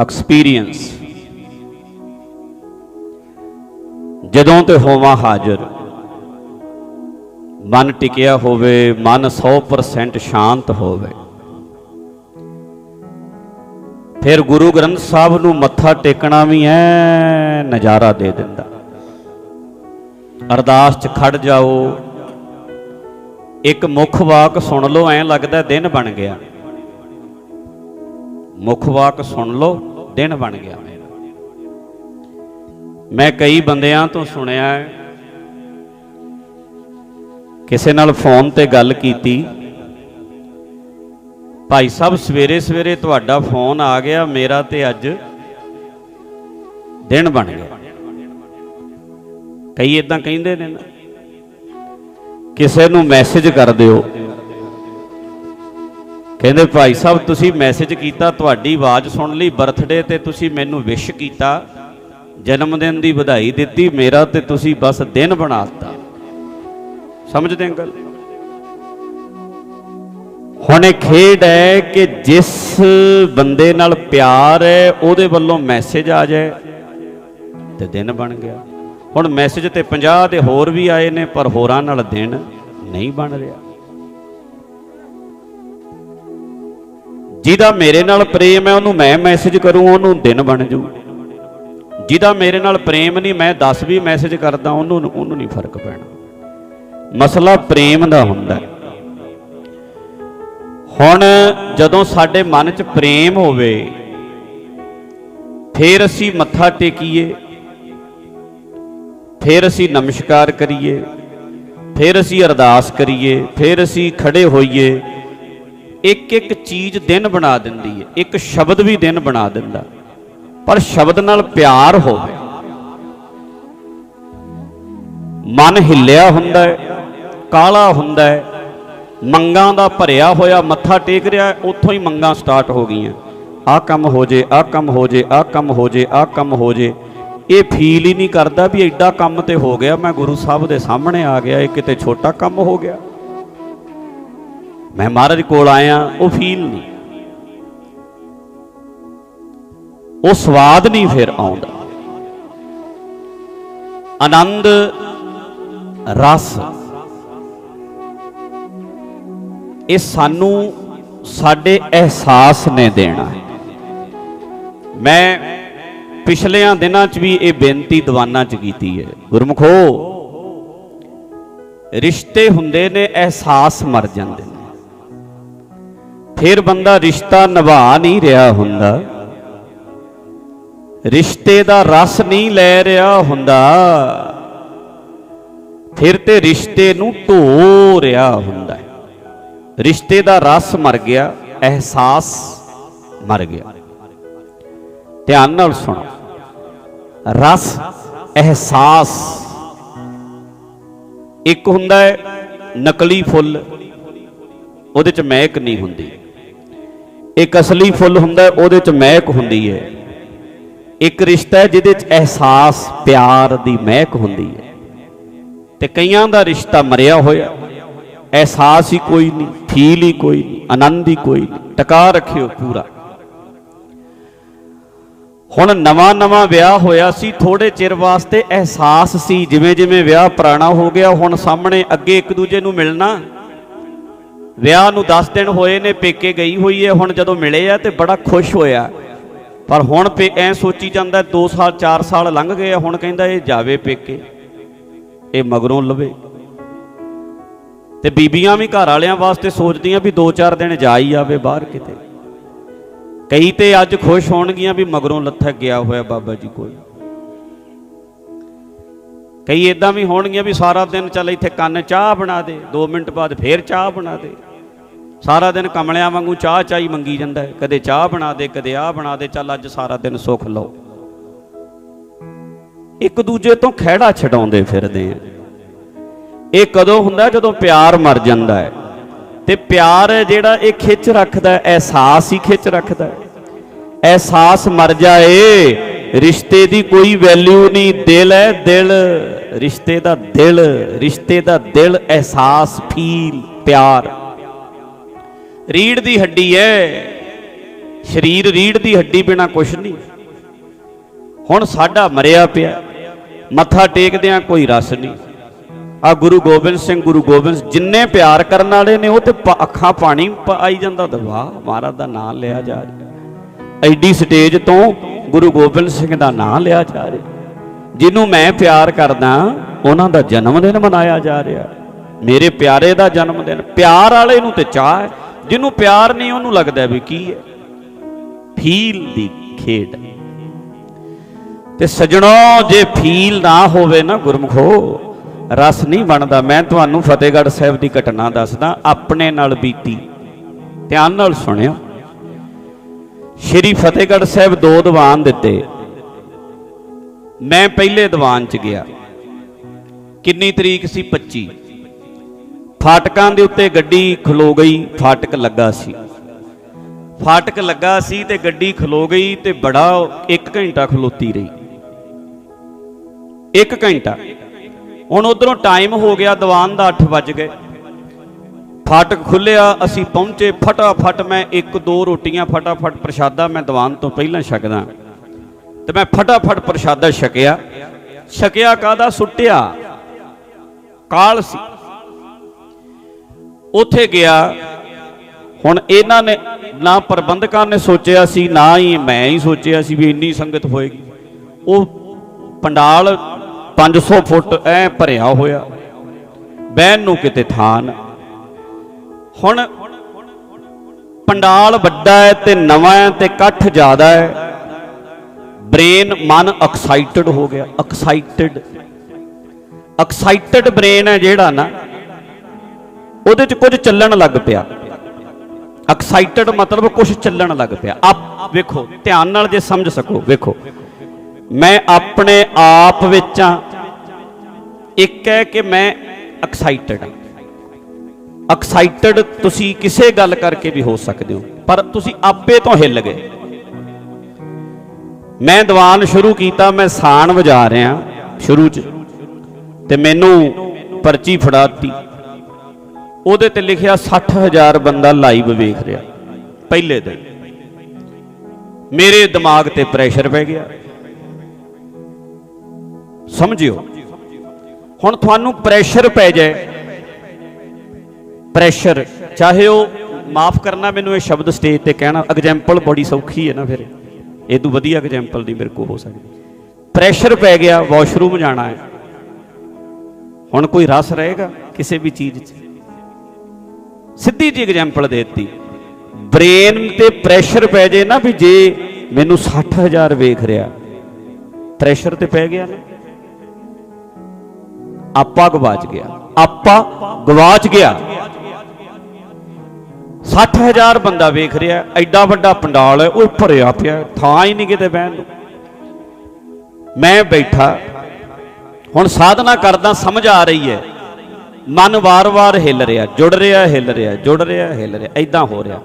Experience. ਜਦੋਂ ਤੇ ਹੋਵਾਂ ਹਾਜ਼ਰ, ਮਨ ਟਿਕਿਆ ਹੋਵੇ, ਮਨ 100% ਸ਼ਾਂਤ ਹੋਵੇ। ਫਿਰ ਗੁਰੂ ਗ੍ਰੰਥ ਸਾਹਿਬ ਨੂੰ ਮੱਥਾ ਟੇਕਣਾ ਵੀ ਐ ਨਜ਼ਾਰਾ ਦੇ ਦਿੰਦਾ। ਅਰਦਾਸ 'ਚ ਖੜ ਜਾਓ, ਇੱਕ ਮੁੱਖ ਵਾਕ ਸੁਣ ਲਓ, ਐਂ ਲੱਗਦਾ ਦਿਨ ਬਣ ਗਿਆ। ਮੁੱਖ ਵਾਕ ਸੁਣ ਲਓ, ਦਿਨ ਬਣ ਗਿਆ। ਮੇਰਾ ਮੈਂ ਕਈ ਬੰਦਿਆਂ ਤੋਂ ਸੁਣਿਆ ਕਿਸੇ ਨਾਲ ਫੋਨ ਤੇ ਗੱਲ ਕੀਤੀ। ਭਾਈ ਸਾਹਿਬ ਸਵੇਰੇ ਸਵੇਰੇ ਤੁਹਾਡਾ ਫੋਨ ਆ ਗਿਆ, ਮੇਰਾ ਤੇ ਅੱਜ ਦਿਨ ਬਣ ਗਿਆ। ਕਈ ਇਦਾਂ ਕਹਿੰਦੇ ਨੇ ਨਾ, ਕਿਸੇ ਨੂੰ ਮੈਸੇਜ ਕਰ ਦਿਓ। ਕਹਿੰਦੇ, ਭਾਈ ਸਾਹਿਬ, ਤੁਸੀਂ ਮੈਸੇਜ ਕੀਤਾ, ਤੁਹਾਡੀ ਆਵਾਜ਼ ਸੁਣ ਲਈ ਬਰਥਡੇ ਤੇ ਤੁਸੀਂ ਮੈਨੂੰ ਵਿਸ਼ ਕੀਤਾ, ਜਨਮ ਦਿਨ ਦੀ ਵਧਾਈ ਦਿੱਤੀ, ਮੇਰਾ ਤੇ ਤੁਸੀਂ ਬਸ ਦਿਨ ਬਣਾ ਦਿੱਤਾ। ਸਮਝਦੇ ਹੋ ਗੱਲ? ਹੁਣ ਇਹ ਖੇਡ ਹੈ ਕਿ ਜਿਸ ਬੰਦੇ ਨਾਲ ਪਿਆਰ ਹੈ, ਉਹਦੇ ਵੱਲੋਂ ਮੈਸੇਜ ਆ ਜਾਏ ਤੇ ਦਿਨ ਬਣ ਗਿਆ। ਹੁਣ ਮੈਸੇਜ ਤੇ 50 ਦੇ ਹੋਰ ਵੀ ਆਏ ਨੇ, ਪਰ ਹੋਰਾਂ ਨਾਲ ਦਿਨ ਨਹੀਂ ਬਣ ਰਿਹਾ। ਜਿਹਦਾ ਮੇਰੇ ਨਾਲ ਪ੍ਰੇਮ ਹੈ, ਉਹਨੂੰ ਮੈਂ ਮੈਸੇਜ ਕਰੂੰ, ਉਹਨੂੰ ਦਿਨ ਬਣ ਜੂ। ਜਿਹਦਾ ਮੇਰੇ ਨਾਲ ਪ੍ਰੇਮ ਨਹੀਂ, ਮੈਂ 10 ਵੀ ਮੈਸੇਜ ਕਰਦਾ, ਉਹਨੂੰ ਉਹਨੂੰ ਨਹੀਂ ਫ਼ਰਕ ਪੈਣਾ। ਮਸਲਾ ਪ੍ਰੇਮ ਦਾ ਹੁੰਦਾ ਹੁਣ ਜਦੋਂ ਸਾਡੇ ਮਨ 'ਚ ਪ੍ਰੇਮ ਹੋਵੇ, ਫਿਰ ਅਸੀਂ ਮੱਥਾ ਟੇਕੀਏ, ਫਿਰ ਅਸੀਂ ਨਮਸਕਾਰ ਕਰੀਏ, ਫਿਰ ਅਸੀਂ ਅਰਦਾਸ ਕਰੀਏ, ਫਿਰ ਅਸੀਂ ਖੜੇ ਹੋਈਏ ਇੱਕ ਇੱਕ ਚੀਜ਼ ਦਿਨ ਬਣਾ ਦਿੰਦੀ ਹੈ। ਇੱਕ ਸ਼ਬਦ ਵੀ ਦਿਨ ਬਣਾ ਦਿੰਦਾ। ਪਰ ਸ਼ਬਦ ਨਾਲ ਪਿਆਰ ਹੋਵੇ। ਮਨ ਹਿੱਲਿਆ ਹੁੰਦਾ ਹੈ, ਕਾਲਾ ਹੁੰਦਾ ਹੈ, ਮੰਗਾਂ ਦਾ ਭਰਿਆ ਹੋਇਆ ਮੱਥਾ ਟੇਕ ਰਿਹਾ ਉੱਥੋਂ ਹੀ ਮੰਗਾਂ ਸਟਾਰਟ ਹੋ ਗਈਆਂ। ਆਹ ਕੰਮ ਹੋ ਜੇ, ਆਹ ਕੰਮ ਹੋ ਜੇ, ਆਹ ਕੰਮ ਹੋ ਜੇ, ਆਹ ਕੰਮ ਹੋ ਜੇ। ਇਹ ਫੀਲ ਹੀ ਨਹੀਂ ਕਰਦਾ ਵੀ ਐਡਾ ਕੰਮ ਤੇ ਹੋ ਗਿਆ, ਮੈਂ ਗੁਰੂ ਸਾਹਿਬ ਦੇ ਸਾਹਮਣੇ ਆ ਗਿਆ, ਇਹ ਕਿਤੇ ਛੋਟਾ ਕੰਮ ਹੋ ਗਿਆ। ਮੈਂ ਮਹਾਰਾਜ ਕੋਲ ਆਇਆ, ਉਹ ਫੀਲ ਨਹੀਂ। ਉਹ ਸਵਾਦ ਨਹੀਂ ਫਿਰ ਆਉਂਦਾ। ਆਨੰਦ, ਰਸ। ਇਹ ਸਾਨੂੰ ਸਾਡੇ ਅਹਿਸਾਸ ਨੇ ਦੇਣਾ। ਮੈਂ ਪਿਛਲਿਆਂ ਦਿਨਾਂ 'ਚ ਵੀ ਇਹ ਬੇਨਤੀ ਦੀਵਾਨਾਂ 'ਚ ਕੀਤੀ ਹੈ। ਗੁਰਮਖੋ, ਰਿਸ਼ਤੇ ਹੁੰਦੇ ਨੇ, ਅਹਿਸਾਸ ਮਰ ਜਾਂਦੇ ਨੇ। ਫਿਰ ਬੰਦਾ ਰਿਸ਼ਤਾ ਨਿਭਾ ਨਹੀਂ ਰਿਹਾ ਹੁੰਦਾ। ਰਿਸ਼ਤੇ ਦਾ ਰਸ ਨਹੀਂ ਲੈ ਰਿਹਾ ਹੁੰਦਾ। ਫਿਰ ਤੇ ਰਿਸ਼ਤੇ ਨੂੰ ਢੋ ਰਿਹਾ ਹੁੰਦਾ। ਰਿਸ਼ਤੇ ਦਾ ਰਸ ਮਰ ਗਿਆ, ਅਹਿਸਾਸ ਮਰ ਗਿਆ। ਧਿਆਨ ਨਾਲ ਸੁਣੋ। ਰਸ, ਅਹਿਸਾਸ। ਇੱਕ ਹੁੰਦਾ ਹੈ, ਨਕਲੀ ਫੁੱਲ। ਉਹਦੇ ਚ ਮਹਿਕ ਨਹੀਂ ਹੁੰਦੀ। ਇੱਕ ਅਸਲੀ ਫੁੱਲ ਹੁੰਦਾ ਉਹਦੇ ਚ ਮਹਿਕ ਹੁੰਦੀ ਹੈ। ਇੱਕ ਰਿਸ਼ਤਾ ਹੈ, ਜਿਹਦੇ ਚ ਅਹਿਸਾਸ, ਪਿਆਰ ਦੀ ਮਹਿਕ ਹੁੰਦੀ ਹੈ। ਤੇ ਕਈਆਂ ਦਾ ਰਿਸ਼ਤਾ ਮਰਿਆ ਹੋਇਆ, ਅਹਿਸਾਸ ਹੀ ਕੋਈ ਨਹੀਂ, ਫੀਲ ਹੀ ਕੋਈ ਨਹੀਂ, ਆਨੰਦ ਹੀ ਕੋਈ ਨਹੀਂ, ਟਕਾ ਰੱਖਿਓ ਪੂਰਾ। ਹੁਣ ਨਵਾਂ ਨਵਾਂ ਵਿਆਹ ਹੋਇਆ ਸੀ ਥੋੜੇ ਚਿਰ ਵਾਸਤੇ ਅਹਿਸਾਸ ਸੀ ਜਿਵੇਂ ਜਿਵੇਂ ਵਿਆਹ ਪੁਰਾਣਾ ਹੋ ਗਿਆ, ਹੁਣ ਸਾਹਮਣੇ ਅੱਗੇ ਇੱਕ ਦੂਜੇ ਨੂੰ ਮਿਲਣਾ ਵਿਆਹ ਨੂੰ 10 ਦਿਨ ਹੋਏ ਨੇ, ਪੇਕੇ ਗਈ ਹੋਈ ਹੈ, ਹੁਣ ਜਦੋਂ ਮਿਲੇ ਆ ਤੇ ਬੜਾ ਖੁਸ਼ ਹੋਇਆ। ਪਰ ਹੁਣ ਪੇ ਐ ਸੋਚੀ ਜਾਂਦਾ 2 ਸਾਲ 4 ਸਾਲ ਲੰਘ ਗਏ ਆ, ਹੁਣ ਕਹਿੰਦਾ ਇਹ ਜਾਵੇ ਪੇਕੇ, ਇਹ ਮਗਰੋਂ ਲਵੇ। ਤੇ ਬੀਬੀਆਂ ਵੀ ਘਰ ਵਾਲਿਆਂ ਵਾਸਤੇ ਸੋਚਦੀਆਂ ਵੀ 2-4 ਦਿਨ ਜਾ ਹੀ ਆਵੇ ਬਾਹਰ ਕਿਤੇ। ਕਈ ਤੇ ਅੱਜ ਖੁਸ਼ ਹੋਣਗੀਆਂ ਵੀ ਮਗਰੋਂ ਲੱਥਕ ਗਿਆ ਹੋਇਆ ਬਾਬਾ ਜੀ ਕੋਈ। ਕਈ ਇਦਾਂ ਵੀ ਹੋਣਗੀਆਂ ਵੀ ਸਾਰਾ ਦਿਨ ਚੱਲ ਇੱਥੇ ਕੰਨ ਚਾਹ ਬਣਾ ਦੇ 2 ਮਿੰਟ ਬਾਅਦ ਫੇਰ ਚਾਹ ਬਣਾ ਦੇ। ਸਾਰਾ ਦਿਨ ਕਮਲਿਆਂ ਵਾਂਗੂ ਚਾਹ ਚਾਈ ਮੰਗੀ ਜਾਂਦਾ ਹੈ। ਕਦੇ ਚਾਹ ਬਣਾ ਦੇ, ਕਦੇ ਆਹ ਬਣਾ ਦੇ, ਚੱਲ ਅੱਜ ਸਾਰਾ ਦਿਨ ਸੁੱਖ ਲਓ। ਇੱਕ ਦੂਜੇ ਤੋਂ ਖਹਿੜਾ ਛਡਾਉਂਦੇ ਫਿਰਦੇ ਆ। ਇਹ ਕਦੋਂ ਹੁੰਦਾ ਜਦੋਂ ਪਿਆਰ ਮਰ ਜਾਂਦਾ ਹੈ। ਤੇ ਪਿਆਰ ਜਿਹੜਾ ਇਹ ਖਿੱਚ ਰੱਖਦਾ ਅਹਿਸਾਸ ਹੀ ਖਿੱਚ ਰੱਖਦਾ ਅਹਿਸਾਸ ਮਰ ਜਾਏ, ਰਿਸ਼ਤੇ ਦੀ ਕੋਈ ਵੈਲਿਊ ਨਹੀਂ, ਦਿਲ ਹੈ, ਦਿਲ, ਰਿਸ਼ਤੇ ਦਾ ਦਿਲ, ਰਿਸ਼ਤੇ ਦਾ ਦਿਲ, ਅਹਿਸਾਸ ਫੀਲ ਪਿਆਰ। ਰੀੜ ਦੀ ਹੱਡੀ ਹੈ ਸਰੀਰ ਰੀੜ ਦੀ ਹੱਡੀ ਬਿਨਾ ਕੁਛ ਨਹੀਂ। ਹੁਣ ਸਾਡਾ ਮਰਿਆ ਪਿਆ। ਮੱਥਾ ਟੇਕਦਿਆਂ ਕੋਈ ਰਸ ਨਹੀਂ। ਆ ਗੁਰੂ ਗੋਬਿੰਦ ਸਿੰਘ ਗੁਰੂ ਗੋਬਿੰਦ ਸਿੰਘ, ਜਿੰਨੇ ਪਿਆਰ ਕਰਨ ਵਾਲੇ ਨੇ ਉਹ ਤੇ ਅੱਖਾਂ ਪਾਣੀ ਆਈ ਜਾਂਦਾ ਤਾਂ ਮਹਾਰਾਜ ਦਾ ਨਾਮ ਲਿਆ ਜਾ ਰਿਹਾ। ਐਡੀ ਸਟੇਜ ਤੋਂ ਗੁਰੂ ਗੋਬਿੰਦ ਸਿੰਘ ਦਾ ਨਾਮ ਲਿਆ ਜਾ ਰਿਹਾ। ਜਿਹਨੂੰ ਮੈਂ ਪਿਆਰ ਕਰਦਾ ਉਹਨਾਂ ਦਾ ਜਨਮ ਦਿਨ ਮਨਾਇਆ ਜਾ ਰਿਹਾ। ਮੇਰੇ ਪਿਆਰੇ ਦਾ ਜਨਮ ਦਿਨ ਪਿਆਰ ਵਾਲੇ ਨੂੰ ਤੇ ਚਾਹ ਹੈ। ਜਿਹਨੂੰ ਪਿਆਰ ਨਹੀਂ, ਉਹਨੂੰ ਲੱਗਦਾ ਵੀ ਕੀ ਹੈ? ਫੀਲ ਦੀ ਖੇਡ। ਤੇ ਸਜਣੋ, ਜੇ ਫੀਲ ਨਾ ਹੋਵੇ ਨਾ ਗੁਰਮਖੋ, ਰਸ ਨਹੀਂ ਬਣਦਾ। ਮੈਂ ਤੁਹਾਨੂੰ ਫਤਿਹਗੜ੍ਹ ਸਾਹਿਬ ਦੀ ਘਟਨਾ ਦੱਸਦਾ, ਆਪਣੇ ਨਾਲ ਬੀਤੀ। ਧਿਆਨ ਨਾਲ ਸੁਣਿਓ। ਸ਼੍ਰੀ ਫਤਿਹਗੜ੍ਹ ਸਾਹਿਬ ਦੋ ਦੀਵਾਨ ਦਿੱਤੇ। ਮੈਂ ਪਹਿਲੇ ਦੀਵਾਨ 'ਚ ਗਿਆ। ਕਿੰਨੀ ਤਰੀਕ ਸੀ? 25 ਫਾਟਕਾਂ ਦੇ ਉੱਤੇ ਗੱਡੀ ਖਲੋ ਗਈ, ਫਾਟਕ ਲੱਗਾ ਸੀ। ਫਾਟਕ ਲੱਗਾ ਸੀ ਤੇ ਗੱਡੀ ਖਲੋ ਗਈ ਤੇ ਬੜਾ 1 ਘੰਟਾ ਖਲੋਤੀ ਰਹੀ। 1 ਘੰਟਾ। ਹੁਣ ਉਧਰੋਂ ਟਾਈਮ ਹੋ ਗਿਆ, ਦੀਵਾਨ ਦਾ 8 ਵੱਜ ਗਏ। ਫਾਟਕ ਖੁੱਲਿਆ ਅਸੀਂ ਪਹੁੰਚੇ, ਫਟਾਫਟ ਮੈਂ ਇੱਕ ਦੋ ਰੋਟੀਆਂ, ਫਟਾਫਟ ਪ੍ਰਸ਼ਾਦਾ ਮੈਂ ਦੀਵਾਨ ਤੋਂ ਪਹਿਲਾਂ ਛਕਦਾ। ਤੇ ਮੈਂ ਫਟਾਫਟ ਪ੍ਰਸ਼ਾਦਾ ਛਕਿਆ। ਛਕਿਆ ਕਾਦਾ ਸੁੱਟਿਆ। ਕਾਲ ਸੀ। ਉੱਥੇ ਗਿਆ। ਹੁਣ ਇਹਨਾਂ ਨੇ ਨਾ ਪ੍ਰਬੰਧਕਾਂ ਨੇ ਸੋਚਿਆ ਸੀ, ਨਾ ਹੀ ਮੈਂ ਹੀ ਸੋਚਿਆ ਸੀ ਵੀ ਇੰਨੀ ਸੰਗਤ ਹੋਏਗੀ। ਉਹ ਪੰਡਾਲ 500 ਫੁੱਟ ਐ ਭਰਿਆ ਹੋਇਆ। ਬਹਿਣ ਨੂੰ ਕਿਤੇ ਥਾਂ ਹੁਣ ਪੰਡਾਲ ਵੱਡਾ ਹੈ ਤੇ ਨਵਾਂ ਹੈ ਤੇ ਇਕੱਠ ਜ਼ਿਆਦਾ ਹੈ ਬ੍ਰੇਨ, ਮਨ ਐਕਸਾਈਟਡ ਹੋ ਗਿਆ। ਐਕਸਾਈਟਡ ਐਕਸਾਈਟਡ ਬ੍ਰੇਨ ਹੈ ਜਿਹੜਾ ਨਾ ਉਹਦੇ 'ਚ ਕੁਝ ਚੱਲਣ ਲੱਗ ਪਿਆ। ਐਕਸਾਈਟਡ ਮਤਲਬ ਕੁਝ ਚੱਲਣ ਲੱਗ ਪਿਆ। ਆਪ ਵੇਖੋ, ਧਿਆਨ ਨਾਲ ਜੇ ਸਮਝ ਸਕੋ, ਵੇਖੋ। ਮੈਂ ਆਪਣੇ ਆਪ ਵਿੱਚ ਆ ਇੱਕ ਹੈ ਕਿ ਮੈਂ ਐਕਸਾਈਟਡ ਹਾਂ। ਐਕਸਾਈਟਡ ਤੁਸੀਂ ਕਿਸੇ ਗੱਲ ਕਰਕੇ ਵੀ ਹੋ ਸਕਦੇ ਹੋ, ਪਰ ਤੁਸੀਂ ਆਪੇ ਤੋਂ ਹਿੱਲ ਗਏ। ਮੈਂ ਦੀਵਾਨ ਸ਼ੁਰੂ ਕੀਤਾ, ਮੈਂ ਸਾਣ ਵਜਾ ਰਿਹਾ ਸ਼ੁਰੂ ਚ। ਤੇ ਮੈਨੂੰ ਪਰਚੀ ਫੜਾਤੀ। ਉਹਦੇ ਤੇ ਲਿਖਿਆ 60000 ਬੰਦਾ ਲਾਈਵ ਵੇਖ ਰਿਹਾ। ਪਹਿਲੇ ਦਿਨ। ਮੇਰੇ ਦਿਮਾਗ ਤੇ ਪ੍ਰੈਸ਼ਰ ਪੈ ਗਿਆ। ਸਮਝਿਓ? ਹੁਣ ਤੁਹਾਨੂੰ ਪ੍ਰੈਸ਼ਰ ਪੈ ਜਾਏ। ਪ੍ਰੈਸ਼ਰ ਚਾਹੇ ਉਹ ਮਾਫ ਕਰਨਾ ਮੈਨੂੰ ਇਹ ਸ਼ਬਦ ਸਟੇਜ ਤੇ ਕਹਿਣਾ ਐਗਜ਼ਾਮਪਲ ਬੜੀ ਸੌਖੀ ਹੈ ਨਾ ਫਿਰ। ਇਹ ਤੋਂ ਵਧੀਆ ਐਗਜ਼ਾਮਪਲ ਨਹੀਂ ਮੇਰੇ ਕੋਲ ਹੋ ਸਕਦੀ। ਪ੍ਰੈਸ਼ਰ ਪੈ ਗਿਆ ਵਾਸ਼ਰੂਮ ਜਾਣਾ ਹੈ। ਹੁਣ ਕੋਈ ਰਸ ਰਹੇਗਾ ਕਿਸੇ ਵੀ ਚੀਜ਼ 'ਚ? ਸਿੱਧੀ ਜੀ ਐਗਜ਼ਾਮਪਲ ਦੇ ਦਿੱਤੀ। ਬ੍ਰੇਨ ਤੇ ਪ੍ਰੈਸ਼ਰ ਪੈ ਜੇ ਨਾ ਵੀ ਜੇ ਮੈਨੂੰ 60000 ਵੇਖ ਰਿਹਾ। ਪ੍ਰੈਸ਼ਰ ਤੇ ਪੈ ਗਿਆ ਨਾ। ਆਪਾ ਗਵਾਚ ਗਿਆ। ਆਪਾ ਗਵਾਚ ਗਿਆ। 60000 ਬੰਦਾ ਵੇਖ ਰਿਹਾ, ਐਡਾ ਵੱਡਾ ਪੰਡਾਲ ਹੈ, ਉਹ ਭਰਿਆ ਪਿਆ, ਥਾਂ ਹੀ ਨਹੀਂ ਕਿਤੇ ਬਹਿਣ ਨੂੰ। ਮੈਂ ਬੈਠਾ, ਹੁਣ ਸਾਧਨਾ ਕਰਦਾ, ਸਮਝ ਆ ਰਹੀ ਹੈ। ਮਨ ਵਾਰ-ਵਾਰ ਹਿੱਲ ਰਿਹਾ, ਜੁੜ ਰਿਹਾ, ਹਿੱਲ ਰਿਹਾ, ਜੁੜ ਰਿਹਾ, ਹਿੱਲ ਰਿਹਾ ਐਦਾਂ ਹੋ ਰਿਹਾ।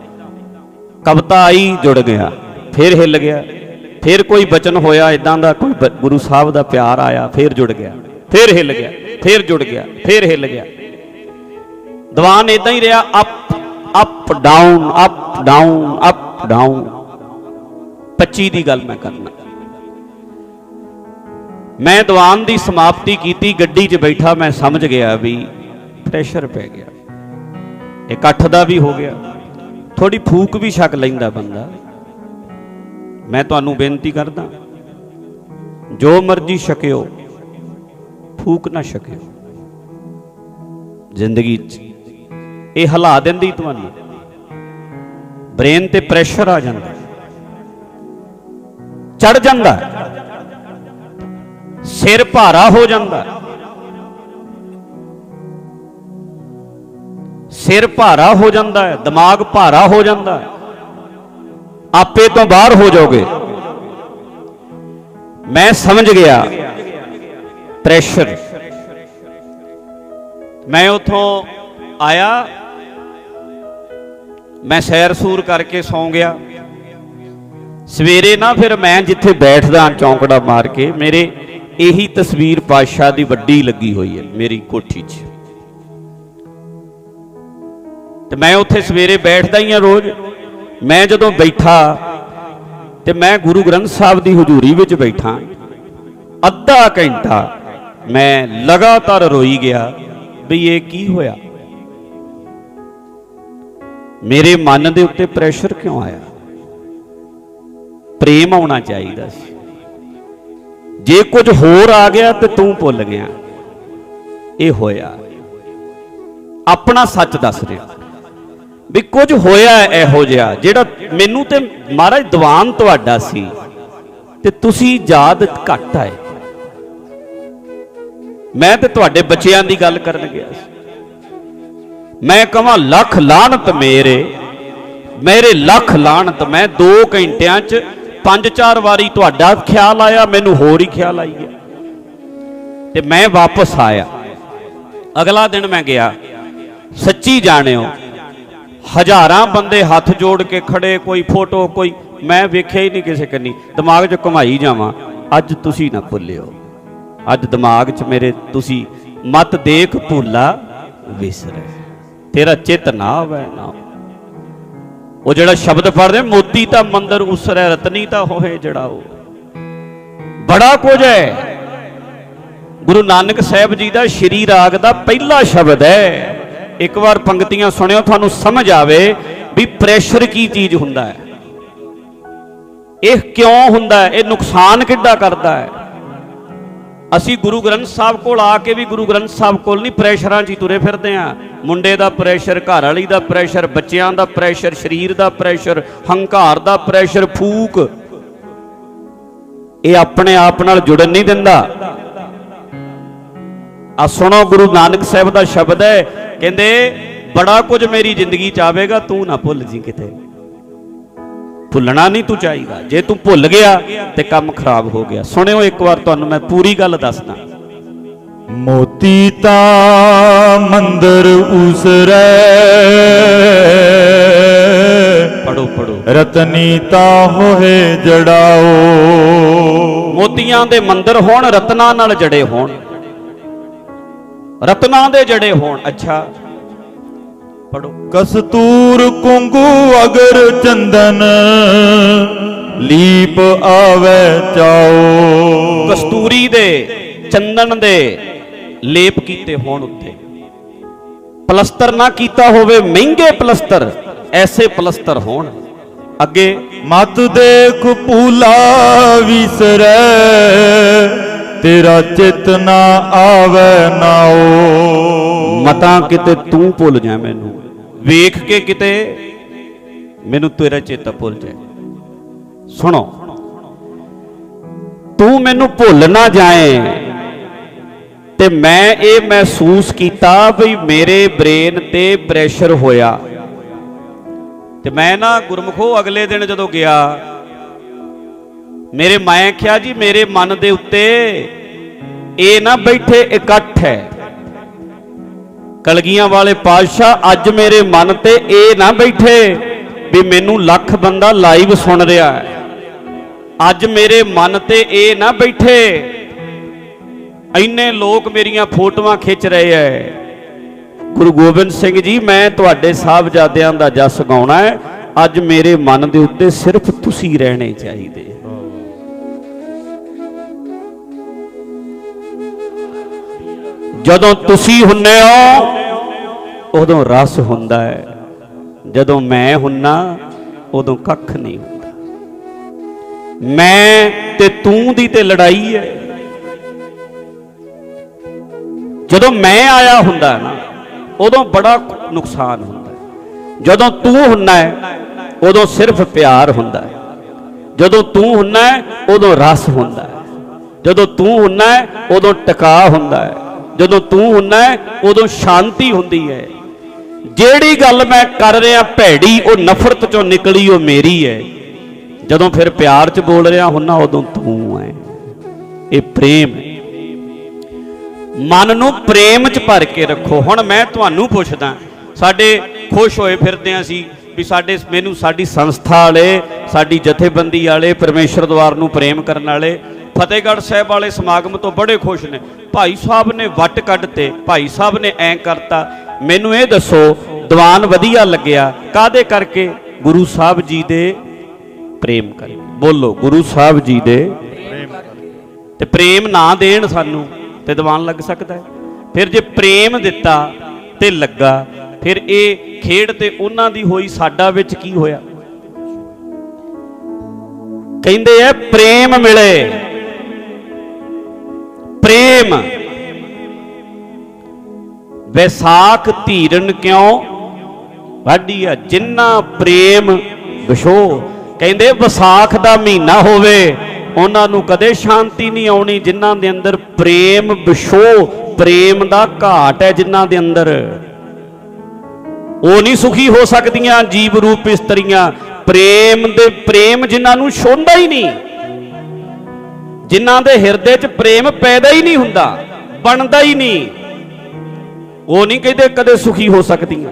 ਕਵਿਤਾ ਆਈ ਜੁੜ ਗਿਆ, ਫਿਰ ਹਿੱਲ ਗਿਆ, ਫਿਰ ਕੋਈ ਬਚਨ ਹੋਇਆ ਇਦਾਂ ਦਾ ਕੋਈ ਗੁਰੂ ਸਾਹਿਬ ਦਾ ਪਿਆਰ ਆਇਆ, ਫਿਰ ਜੁੜ ਗਿਆ, ਫਿਰ ਹਿੱਲ ਗਿਆ, ਫਿਰ ਜੁੜ ਗਿਆ, ਫਿਰ ਹਿੱਲ ਗਿਆ। ਦੀਵਾਨ ਇਦਾਂ ਹੀ ਰਿਹਾ up up down up down up down 25 ਦੀ ਗੱਲ ਮੈਂ ਕਰਨਾ। ਮੈਂ ਦੀਵਾਨ ਦੀ ਸਮਾਪਤੀ ਕੀਤੀ, ਗੱਡੀ 'ਚ ਬੈਠਾ, ਮੈਂ ਸਮਝ ਗਿਆ ਵੀ ਪ੍ਰੈਸ਼ਰ ਪੈ ਗਿਆ। ਇਕੱਠ ਦਾ ਵੀ ਹੋ ਗਿਆ। ਥੋੜੀ ਫੂਕ ਵੀ ਛਕ ਲੈਂਦਾ ਬੰਦਾ। ਮੈਂ ਤੁਹਾਨੂੰ ਬੇਨਤੀ ਕਰਦਾ, ਜੋ ਮਰਜ਼ੀ ਛਕਿਓ, ਫੂਕ ਨਾ ਛਕਿਓ। ਜ਼ਿੰਦਗੀ 'ਚ ਇਹ ਹਲਾ ਦਿੰਦੀ ਤੁਹਾਨੂੰ। ਬ੍ਰੇਨ ਤੇ ਪ੍ਰੈਸ਼ਰ ਆ ਜਾਂਦਾ। ਚੜ ਜਾਂਦਾ। ਸਿਰ ਭਾਰਾ ਹੋ ਜਾਂਦਾ। ਸਿਰ ਭਾਰਾ ਹੋ ਜਾਂਦਾ ਹੈ, ਦਿਮਾਗ ਭਾਰਾ ਹੋ ਜਾਂਦਾ ਹੈ। ਆਪੇ ਤੋਂ ਬਾਹਰ ਹੋ ਜਾਓਗੇ। ਮੈਂ ਸਮਝ ਗਿਆ। ਪ੍ਰੈਸ਼ਰ। ਮੈਂ ਉਥੋਂ ਆਇਆ। ਮੈਂ ਸੈਰ ਸੂਰ ਕਰਕੇ ਸੌਂ ਗਿਆ। ਸਵੇਰੇ ਨਾ ਫਿਰ ਮੈਂ ਜਿੱਥੇ ਬੈਠਦਾ ਚੌਂਕੜਾ ਮਾਰ ਕੇ, ਮੇਰੇ ਇਹੀ ਤਸਵੀਰ ਪਾਤਸ਼ਾਹ ਦੀ ਵੱਡੀ ਲੱਗੀ ਹੋਈ ਹੈ, ਮੇਰੀ ਕੋਠੀ 'ਚ। ਤੇ ਮੈਂ ਉੱਥੇ ਸਵੇਰੇ ਬੈਠਦਾ ਹੀ ਆ ਰੋਜ਼। ਮੈਂ ਜਦੋਂ ਬੈਠਾ ਤੇ ਮੈਂ ਗੁਰੂ ਗ੍ਰੰਥ ਸਾਹਿਬ ਦੀ ਹਜ਼ੂਰੀ ਵਿੱਚ ਬੈਠਾ। ਅੱਧਾ ਘੰਟਾ ਮੈਂ ਲਗਾਤਾਰ ਰੋਈ ਗਿਆ ਵੀ ਇਹ ਕੀ ਹੋਇਆ? ਮੇਰੇ ਮਨ ਦੇ ਉੱਤੇ ਪ੍ਰੈਸ਼ਰ ਕਿਉਂ ਆਇਆ? ਪ੍ਰੇਮ ਆਉਣਾ ਚਾਹੀਦਾ ਸੀ। ਜੇ ਕੁਝ ਹੋਰ ਆ ਗਿਆ ਤੇ ਤੂੰ ਭੁੱਲ ਗਿਆ। ਇਹ ਹੋਇਆ। ਆਪਣਾ ਸੱਚ ਦੱਸ ਰਿਹਾ। ਵੀ ਕੁਝ ਹੋਇਆ ਇਹੋ ਜਿਹਾ, ਜਿਹੜਾ ਮੈਨੂੰ ਤੇ ਮਹਾਰਾਜ ਦੀਵਾਨ ਤੁਹਾਡਾ ਸੀ ਤੇ ਤੁਸੀਂ ਯਾਦ ਘੱਟ ਆਏ। ਮੈਂ ਤੇ ਤੁਹਾਡੇ ਬੱਚਿਆਂ ਦੀ ਗੱਲ ਕਰਨ ਗਿਆ ਸੀ। ਮੈਂ ਕਹਾਂ, ਲੱਖ ਲਾਹਨਤ ਮੇਰੇ ਮੇਰੇ ਲੱਖ ਲਾਹਨਤ, ਮੈਂ 2 ਘੰਟਿਆਂ 'ਚ ਪੰਜ ਚਾਰ ਵਾਰੀ ਤੁਹਾਡਾ ਖਿਆਲ ਆਇਆ, ਮੈਨੂੰ ਹੋਰ ਹੀ ਖਿਆਲ ਆਈ ਗਿਆ। ਤੇ ਮੈਂ ਵਾਪਸ ਆਇਆ। ਅਗਲਾ ਦਿਨ ਮੈਂ ਗਿਆ। ਸੱਚੀ ਜਾਣਿਓ ਹਜ਼ਾਰਾਂ ਬੰਦੇ ਹੱਥ ਜੋੜ ਕੇ ਖੜੇ, ਕੋਈ ਫੋਟੋ, ਕੋਈ, ਮੈਂ ਵੇਖਿਆ ਹੀ ਨਹੀਂ ਕਿਸੇ ਕੰਨੀ। ਦਿਮਾਗ 'ਚ ਘੁਮਾਈ ਜਾਵਾਂ, ਅੱਜ ਤੁਸੀਂ ਨਾ ਭੁੱਲਿਓ। ਅੱਜ ਦਿਮਾਗ 'ਚ ਮੇਰੇ ਤੁਸੀਂ ਮਤ ਦੇਖ ਭੁੱਲਾ ਵਿਸਰੇ। ਤੇਰਾ ਚਿੱਤ ਨਾ ਆਵੇ ਨਾ ਉਹ ਜਿਹੜਾ ਸ਼ਬਦ ਪੜਦੇ ਮੋਤੀ ਤਾਂ ਮੰਦਰ ਉਸਰੈ, ਰਤਨੀ ਤਾਂ ਹੋਏ ਜਿਹੜਾ ਉਹ। ਬੜਾ ਕੁਝ ਹੈ। ਗੁਰੂ ਨਾਨਕ ਸਾਹਿਬ ਜੀ ਦਾ ਸ਼੍ਰੀ ਰਾਗ ਦਾ ਪਹਿਲਾ ਸ਼ਬਦ ਹੈ। ਇੱਕ ਵਾਰ ਪੰਕਤੀਆਂ ਸੁਣਿਓ, ਤੁਹਾਨੂੰ ਸਮਝ ਆਵੇ ਵੀ ਪ੍ਰੈਸ਼ਰ ਕੀ ਚੀਜ਼ ਹੁੰਦਾ ਹੈ। ਇਹ ਕਿਉਂ ਹੁੰਦਾ ਹੈ? ਇਹ ਨੁਕਸਾਨ ਕਿੱਦਾਂ ਕਰਦਾ ਹੈ? ਅਸੀਂ ਗੁਰੂ ਗ੍ਰੰਥ ਸਾਹਿਬ ਕੋਲ ਆ ਕੇ ਵੀ ਗੁਰੂ ਗ੍ਰੰਥ ਸਾਹਿਬ ਕੋਲ ਨਹੀਂ ਪ੍ਰੈਸ਼ਰਾਂ 'ਚ ਹੀ ਤੁਰੇ ਫਿਰਦੇ ਆ ਮੁੰਡੇ ਦਾ ਪ੍ਰੈਸ਼ਰ ਘਰ ਵਾਲੀ ਦਾ ਪ੍ਰੈਸ਼ਰ ਬੱਚਿਆਂ ਦਾ ਪ੍ਰੈਸ਼ਰ ਸਰੀਰ ਦਾ ਪ੍ਰੈਸ਼ਰ ਹੰਕਾਰ ਦਾ ਪ੍ਰੈਸ਼ਰ ਫੂਕ। ਇਹ ਆਪਣੇ ਆਪ ਨਾਲ ਜੁੜਨ ਨਹੀਂ ਦਿੰਦਾ। ਆ ਸੁਣੋ ਗੁਰੂ ਨਾਨਕ ਸਾਹਿਬ ਦਾ ਸ਼ਬਦ ਹੈ ਕਹਿੰਦੇ ਬੜਾ ਕੁਝ ਮੇਰੀ ਜ਼ਿੰਦਗੀ ਚ ਆਵੇਗਾ ਤੂੰ ਨਾ ਭੁੱਲ ਜੀ ਕਿਤੇ। ਭੁੱਲਣਾ ਨਹੀਂ ਤੂੰ ਚਾਹੀਦਾ। ਜੇ ਤੂੰ ਭੁੱਲ ਗਿਆ ਤੇ ਕੰਮ ਖਰਾਬ ਹੋ ਗਿਆ। ਸੁਣਿਓ ਇੱਕ ਵਾਰ ਤੁਹਾਨੂੰ ਮੈਂ ਪੂਰੀ ਗੱਲ ਦੱਸਦਾ। ਮੋਤੀ ਤਾਂ ਮੰਦਰ ਉਸਰੈ। ਪੜੋ ਪੜੋ ਰਤਨੀ ਤਾਂ ਹੋਏ ਜੜਾਓ। ਮੋਤੀਆਂ ਦੇ ਮੰਦਰ ਹੋਣ ਰਤਨਾਂ ਨਾਲ ਜੜੇ ਹੋਣ। ਰਤਨਾਂ ਦੇ ਜੜੇ ਹੋਣ ਅੱਛਾ। ਪੜੋ ਕਸਤੂਰ ਕੁੰਗੂ ਅਗਰ ਚੰਦਨ ਲੀਪ ਆਵੇ ਚਾਓ ਕਸਤੂਰੀ ਦੇ ਚੰਦਨ ਦੇ ਲੇਪ ਕੀਤੇ ਹੋਣ ਉੱਤੇ। ਪਲਸਤਰ ਨਾ ਕੀਤਾ ਹੋਵੇ ਮਹਿੰਗੇ ਪਲਸਤਰ ਐਸੇ ਪਲਸਤਰ ਹੋਣ। ਅੱਗੇ। ਮਤ ਦੇਖ ਭੂਲਾ ਵਿਸਰੈ ਤੇਰਾ ਚਿਤ ਨਾ ਆਵੇ ਨਾਓ ਮਤਾਂ ਕਿਤੇ ਤੂੰ ਭੁੱਲ ਜਾ ਮੈਨੂੰ। ਵੇਖ ਕੇ ਕਿਤੇ ਮੈਨੂੰ ਤੇਰਾ ਚੇਤਾ ਭੁੱਲ ਜਾਏ। ਸੁਣੋ। ਤੂੰ ਮੈਨੂੰ ਭੁੱਲ ਨਾ ਜਾਏ। ਤੇ ਮੈਂ ਇਹ ਮਹਿਸੂਸ ਕੀਤਾ ਵੀ ਮੇਰੇ ਬ੍ਰੇਨ ਤੇ ਪ੍ਰੈਸ਼ਰ ਹੋਇਆ। ਤੇ ਮੈਂ ਨਾ ਗੁਰਮਖੋ ਅਗਲੇ ਦਿਨ ਜਦੋਂ ਗਿਆ ਮੇਰੇ ਮੈਂ ਕਿਹਾ ਜੀ, ਮੇਰੇ ਮਨ ਦੇ ਉੱਤੇ ਇਹ ਨਾ ਬੈਠੇ ਇਕੱਠ ਹੈ। ਕਲਗੀਆਂ ਵਾਲੇ ਪਾਤਸ਼ਾਹ, ਅੱਜ ਮੇਰੇ ਮਨ ਤੇ ਇਹ ਨਾ ਬੈਠੇ ਵੀ ਮੈਨੂੰ ਲੱਖ ਬੰਦਾ ਲਾਈਵ ਸੁਣ ਰਿਹਾ ਹੈ। ਅੱਜ ਮੇਰੇ ਮਨ ਤੇ ਇਹ ਨਾ ਬੈਠੇ, ਇੰਨੇ ਲੋਕ ਮੇਰੀਆਂ ਫੋਟੋਆਂ ਖਿੱਚ ਰਹੇ ਐ ਗੁਰੂ ਗੋਬਿੰਦ ਸਿੰਘ ਜੀ, ਮੈਂ ਤੁਹਾਡੇ ਸਾਹਿਬਜ਼ਾਦਿਆਂ ਦਾ ਜਸ ਗਾਉਣਾ ਹੈ। ਅੱਜ ਮੇਰੇ ਮਨ ਦੇ ਉੱਤੇ ਸਿਰਫ ਤੁਸੀਂ ਰਹਿਣੇ ਚਾਹੀਦੇ। ਜਦੋਂ ਤੁਸੀਂ ਹੁੰਨੇ ਹੋ, ਉਦੋਂ ਰਸ ਹੁੰਦਾ ਹੈ। ਜਦੋਂ ਮੈਂ ਹੁੰਨਾ, ਉਦੋਂ ਕੱਖ ਨਹੀਂ ਹੁੰਦਾ। ਮੈਂ ਤੇ ਤੂੰ ਦੀ ਤੇ ਲੜਾਈ ਹੈ। ਜਦੋਂ ਮੈਂ ਆਇਆ ਹੁੰਦਾ ਨਾ, ਉਦੋਂ ਬੜਾ ਨੁਕਸਾਨ ਹੁੰਦਾ ਜਦੋਂ ਤੂੰ ਹੁੰਨਾ ਹੈ, ਉਦੋਂ ਸਿਰਫ ਪਿਆਰ ਹੁੰਦਾ ਹੈ। ਜਦੋਂ ਤੂੰ ਹੁੰਨਾ ਹੈ, ਉਦੋਂ ਰਸ ਹੁੰਦਾ ਹੈ। ਜਦੋਂ ਤੂੰ ਹੁੰਨਾ ਹੈ, ਉਦੋਂ ਟਿਕਾ ਹੁੰਦਾ ਹੈ। ਜਦੋਂ ਤੂੰ ਹੁੰਨਾ ਉਦੋਂ ਸ਼ਾਂਤੀ ਹੁੰਦੀ ਹੈ। ਜਿਹੜੀ ਗੱਲ ਮੈਂ ਕਰ ਰਿਹਾ ਭੈੜੀ, ਉਹ ਨਫ਼ਰਤ ਚੋਂ ਨਿਕਲੀ, ਉਹ ਮੇਰੀ ਹੈ। ਜਦੋਂ ਫਿਰ ਪਿਆਰ ਚ ਬੋਲ ਰਿਹਾ ਹੁੰਨਾ, ਉਦੋਂ ਤੂੰ ਹੈ। ਇਹ ਪ੍ਰੇਮ ਹੈ। ਮਨ ਨੂੰ ਪ੍ਰੇਮ ਚ ਭਰ ਕੇ ਰੱਖੋ। ਹੁਣ ਮੈਂ ਤੁਹਾਨੂੰ ਪੁੱਛਦਾ, ਸਾਡੇ ਖੁਸ਼ ਹੋਏ ਫਿਰਦੇ ਆਂ ਸੀ ਵੀ ਸਾਡੇ, ਮੈਨੂੰ ਸਾਡੀ ਸੰਸਥਾ ਵਾਲੇ, ਸਾਡੀ ਜਥੇਬੰਦੀ ਵਾਲੇ, ਪਰਮੇਸ਼ਰ ਦਵਾਰ ਨੂੰ ਪ੍ਰੇਮ ਕਰਨ ਵਾਲੇ ਫਤਿਹਗੜ੍ਹ ਸਾਹਿਬ ਵਾਲੇ ਸਮਾਗਮ ਤੋਂ ਬੜੇ ਖੁਸ਼ ਨੇ। ਭਾਈ ਸਾਹਿਬ ਨੇ ਵੱਟ ਕੱਢਤੇ ਭਾਈ ਸਾਹਿਬ ਨੇ ਐਂ ਕਰਤਾ, ਮੈਨੂੰ ਇਹ ਦੱਸੋ, ਦੀਵਾਨ ਵਧੀਆ ਲੱਗਿਆ ਕਾਦੇ ਕਰਕੇ? ਗੁਰੂ ਸਾਹਿਬ ਜੀ ਦੇ ਪ੍ਰੇਮ ਕਰ ਬੋਲੋ, ਗੁਰੂ ਸਾਹਿਬ ਜੀ ਦੇ ਤੇ ਪ੍ਰੇਮ ਨਾ ਦੇਣ ਸਾਨੂੰ ਤੇ ਦੀਵਾਨ ਲੱਗ ਸਕਦਾ ਹੈ? ਫਿਰ ਜੇ ਪ੍ਰੇਮ ਦਿੱਤਾ ਤੇ ਲੱਗਾ, ਫਿਰ ਇਹ ਖੇਡ ਤੇ ਉਹਨਾਂ ਦੀ ਹੋਈ ਸਾਡਾ ਵਿੱਚ ਕੀ ਹੋਇਆ? ਕਹਿੰਦੇ ਐ, ਪ੍ਰੇਮ ਮਿਲੇ ਪ੍ਰੇਮ। ਵਿਸਾਖ ਧੀਰਨ ਕਿਉਂ? ਵਾਢੀ ਆ ਜਿੰਨਾ ਪ੍ਰੇਮ ਵਿਛੋ। ਕਹਿੰਦੇ ਵਿਸਾਖ ਦਾ ਮਹੀਨਾ ਹੋਵੇ, ਉਹਨਾਂ ਨੂੰ ਕਦੇ ਸ਼ਾਂਤੀ ਨਹੀਂ ਆਉਣੀ ਜਿਨ੍ਹਾਂ ਦੇ ਅੰਦਰ ਪ੍ਰੇਮ ਵਿਛੋ। ਪ੍ਰੇਮ ਦਾ ਘਾਟ ਹੈ ਜਿਨ੍ਹਾਂ ਦੇ ਅੰਦਰ। ਉਹ ਨਹੀਂ ਸੁਖੀ ਹੋ ਸਕਦੀਆਂ ਜੀਵ ਰੂਪ ਇਸਤਰੀਆਂ। ਪ੍ਰੇਮ ਦੇ ਪ੍ਰੇਮ ਜਿਨ੍ਹਾਂ ਨੂੰ ਛੋਂਦਾ ਹੀ ਨਹੀਂ। ਜਿਨ੍ਹਾਂ ਦੇ ਹਿਰਦੇ 'ਚ ਪ੍ਰੇਮ ਪੈਦਾ ਹੀ ਨਹੀਂ ਹੁੰਦਾ, ਬਣਦਾ ਹੀ ਨਹੀਂ। ਉਹ ਨਹੀਂ ਕਹਿੰਦੇ ਕਦੇ ਸੁਖੀ ਹੋ ਸਕਦੀਆਂ।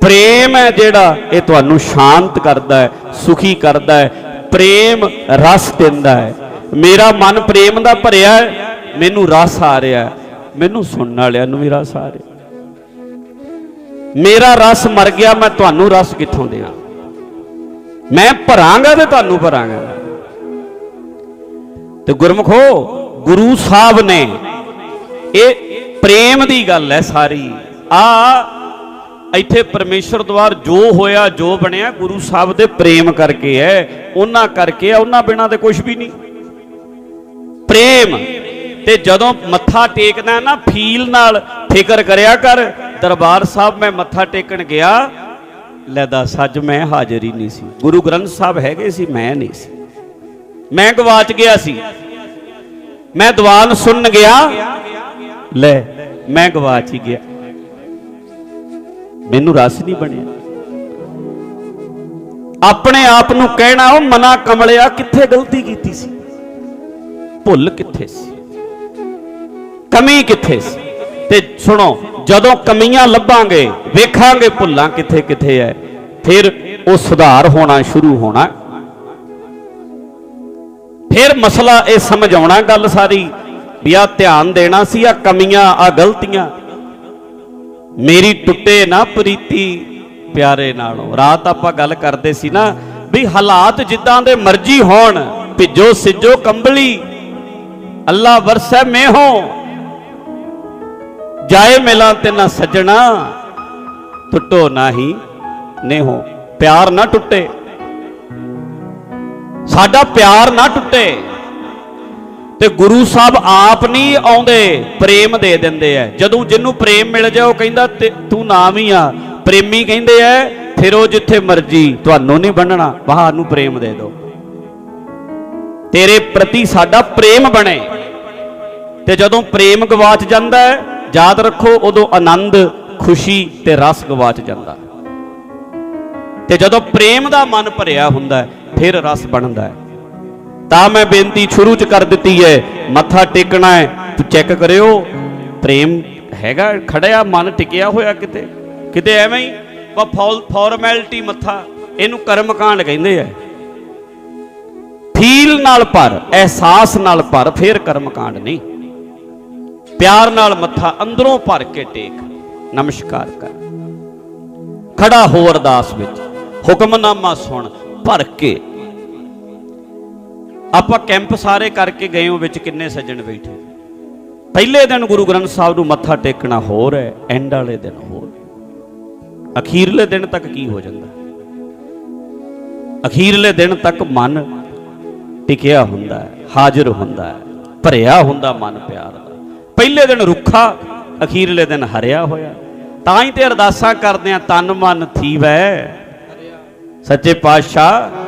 ਪ੍ਰੇਮ ਹੈ ਜਿਹੜਾ, ਇਹ ਤੁਹਾਨੂੰ ਸ਼ਾਂਤ ਕਰਦਾ ਹੈ, ਸੁਖੀ ਕਰਦਾ ਹੈ, ਪ੍ਰੇਮ ਰਸ ਦਿੰਦਾ ਹੈ। ਮੇਰਾ ਮਨ ਪ੍ਰੇਮ ਦਾ ਭਰਿਆ ਹੈ, ਮੈਨੂੰ ਰਸ ਆ ਰਿਹਾ ਹੈ। ਮੈਨੂੰ ਸੁਣਨ ਵਾਲਿਆਂ ਨੂੰ ਵੀ ਰਸ ਆ ਰਿਹਾ ਮੇਰਾ ਰਸ ਮਰ ਗਿਆ, ਮੈਂ ਤੁਹਾਨੂੰ ਰਸ ਕਿੱਥੋਂ ਦਿਆਂ? ਮੈਂ ਭਰਾਂਗਾ ਤੇ ਤੁਹਾਨੂੰ ਭਰਾਂਗਾ। ਤੇ ਗੁਰਮਖੋ ਗੁਰੂ ਸਾਹਿਬ ਨੇ। ਇਹ ਪ੍ਰੇਮ ਦੀ ਗੱਲ ਹੈ ਸਾਰੀ। ਆ, ਇੱਥੇ ਪਰਮੇਸ਼ਰ ਦਵਾਰ ਜੋ ਹੋਇਆ, ਜੋ ਬਣਿਆ, ਗੁਰੂ ਸਾਹਿਬ ਦੇ ਪ੍ਰੇਮ ਕਰਕੇ ਹੈ। ਉਹਨਾਂ ਕਰਕੇ ਹੈ ਉਹਨਾਂ ਬਿਨਾਂ ਤੇ ਕੁਝ ਵੀ ਨਹੀਂ। ਪ੍ਰੇਮ, ਤੇ ਜਦੋਂ ਮੱਥਾ ਟੇਕਦਾ ਨਾ, ਫੀਲ ਨਾਲ ਫਿਕਰ ਕਰਿਆ ਕਰ, ਦਰਬਾਰ ਸਾਹਿਬ ਮੈਂ ਮੱਥਾ ਟੇਕਣ ਗਿਆ। ਲੈਦਾ ਦੱਸ ਮੈਂ ਹਾਜ਼ਰ ਹੀ ਨਹੀਂ ਸੀ। ਗੁਰੂ ਗ੍ਰੰਥ ਸਾਹਿਬ ਹੈਗੇ ਸੀ, ਮੈਂ ਨਹੀਂ ਸੀ। ਮੈਂ ਗਵਾਚ ਗਿਆ ਸੀ। ਮੈਂ ਦੀਵਾਨ ਸੁਣਨ ਗਿਆ। ਲੈ, ਮੈਂ ਗਵਾਚ ਹੀ ਗਿਆ। ਮੈਨੂੰ ਰਸ ਨਹੀਂ ਬਣਿਆ। ਆਪਣੇ ਆਪ ਨੂੰ ਕਹਿਣਾ, ਉਹ ਮਨਾ ਕਮਲਿਆ ਕਿੱਥੇ ਗਲਤੀ ਕੀਤੀ ਸੀ? ਭੁੱਲ ਕਿੱਥੇ ਸੀ? ਕਮੀ ਕਿੱਥੇ ਸੀ? ਤੇ ਸੁਣੋ, ਜਦੋਂ ਕਮੀਆਂ ਲੱਭਾਂਗੇ, ਵੇਖਾਂਗੇ ਭੁੱਲਾਂ ਕਿੱਥੇ ਕਿੱਥੇ ਐ। ਫਿਰ ਉਹ ਸੁਧਾਰ ਹੋਣਾ, ਸ਼ੁਰੂ ਹੋਣਾ ਫਿਰ ਮਸਲਾ ਇਹ ਸਮਝ ਆਉਣਾ ਗੱਲ ਸਾਰੀ ਵੀ ਆ ਧਿਆਨ ਦੇਣਾ ਸੀ ਆ ਕਮੀਆਂ ਆ ਗਲਤੀਆਂ। ਮੇਰੀ ਟੁੱਟੇ ਨਾ ਪ੍ਰੀਤੀ, ਪਿਆਰੇ ਨਾਲੋਂ। ਰਾਤ ਆਪਾਂ ਗੱਲ ਕਰਦੇ ਸੀ ਨਾ ਵੀ ਹਾਲਾਤ ਜਿੱਦਾਂ ਦੇ ਮਰਜ਼ੀ ਹੋਣ, ਭਿੱਜੋ, ਸਿੱਜੋ, ਕੰਬਲੀ। ਅੱਲਾ ਵਰਸੈ ਮੇਹੋ। ਜਾਏ ਮਿਲਾਂ ਤੇ ਨਾ ਸੱਜਣਾ, ਟੁੱਟੋ ਨਾਹੀ ਨੇਹੋ। ਪਿਆਰ ਨਾ ਟੁੱਟੇ। ਸਾਡਾ ਪਿਆਰ ਨਾ ਟੁੱਟੇ। ਤੇ ਗੁਰੂ ਸਾਹਿਬ ਆਪ ਨਹੀਂ ਆਉਂਦੇ, ਪ੍ਰੇਮ ਦੇ ਦਿੰਦੇ ਐ। ਜਦੋਂ ਜਿਹਨੂੰ ਪ੍ਰੇਮ ਮਿਲ ਜਾ ਉਹ ਕਹਿੰਦਾ, ਤੇ ਤੂੰ ਨਾਮ ਹੀ ਆ। ਪ੍ਰੇਮੀ ਕਹਿੰਦੇ ਐ, ਫਿਰ ਉਹ ਜਿੱਥੇ ਮਰਜ਼ੀ, ਤੁਹਾਨੂੰ ਨਹੀਂ ਬੰਨਣਾ। ਬਾਹਰ ਨੂੰ ਪ੍ਰੇਮ ਦੇ ਦਿਓ। ਤੇਰੇ ਪ੍ਰਤੀ ਸਾਡਾ ਪ੍ਰੇਮ ਬਣੇ। ਤੇ ਜਦੋਂ ਪ੍ਰੇਮ ਗਵਾਚ ਜਾਂਦਾ ਹੈ ਯਾਦ ਰੱਖੋ, ਉਦੋਂ ਆਨੰਦ, ਖੁਸ਼ੀ ਤੇ ਰਸ ਗਵਾਚ ਜਾਂਦਾ ਤੇ ਜਦੋਂ ਪ੍ਰੇਮ ਦਾ ਮਨ ਭਰਿਆ ਹੁੰਦਾ ਫਿਰ ਰਸ ਬਣਦਾ ਹੈ। ਤਾਂ ਮੈਂ ਬੇਨਤੀ ਸ਼ੁਰੂ ਚ ਕਰ ਦਿੱਤੀ ਹੈ, ਮੱਥਾ ਟੇਕਣਾ ਹੈ, ਤੂੰ ਚੈੱਕ ਕਰਿਓ, ਪ੍ਰੇਮ ਹੈਗਾ, ਖੜਿਆ, ਮਨ ਟਿਕਿਆ ਹੋਇਆ ਕਿਤੇ? ਕਿਤੇ ਐਵੇਂ ਹੀ ਬਾ ਫਾਰਮੈਲਿਟੀ ਮੱਥਾ, ਇਹਨੂੰ ਕਰਮਕਾਂਡ ਕਹਿੰਦੇ ਆ। ਫੀਲ ਨਾਲ ਭਰ, ਅਹਿਸਾਸ ਨਾਲ ਭਰ, ਫੇਰ ਕਰਮਕਾਂਡ ਨਹੀਂ। ਪਿਆਰ ਨਾਲ ਮੱਥਾ ਅੰਦਰੋਂ ਭਰ ਕੇ ਟੇਕ, ਨਮਸਕਾਰ ਕਰ। ਖੜਾ ਹੋ ਅਰਦਾਸ ਵਿੱਚ। ਹੁਕਮਨਾਮਾ ਸੁਣ, ਭਰ ਕੇ। ਆਪਾਂ ਕੈਂਪ ਸਾਰੇ ਕਰਕੇ ਗਏ ਹਾਂ, ਵਿੱਚ ਕਿੰਨੇ ਸੱਜਣ ਬੈਠੇ। ਪਹਿਲੇ ਦਿਨ ਗੁਰੂ ਗ੍ਰੰਥ ਸਾਹਿਬ ਨੂੰ ਮੱਥਾ ਟੇਕਣਾ ਹੋਰ ਹੈ ਐਂਡ ਵਾਲੇ ਦਿਨ ਹੋਰ ਅਖੀਰਲੇ ਦਿਨ ਤੱਕ ਕੀ ਹੋ ਜਾਂਦਾ? ਅਖੀਰਲੇ ਦਿਨ ਤੱਕ ਮਨ ਟਿਕਿਆ ਹੁੰਦਾ ਹੈ, ਹਾਜ਼ਰ ਹੁੰਦਾ ਹੈ, ਭਰਿਆ ਹੁੰਦਾ ਮਨ ਪਿਆਰ ਦਾ। ਪਹਿਲੇ ਦਿਨ ਰੁੱਖਾ, ਅਖੀਰਲੇ ਦਿਨ ਹਰਿਆ ਹੋਇਆ। ਤਾਂ ਹੀ ਤੇ ਅਰਦਾਸਾਂ ਕਰਦੇ ਆ ਤਨ ਮਨ ਥੀਵੈ। ਸੱਚੇ ਪਾਤਸ਼ਾਹ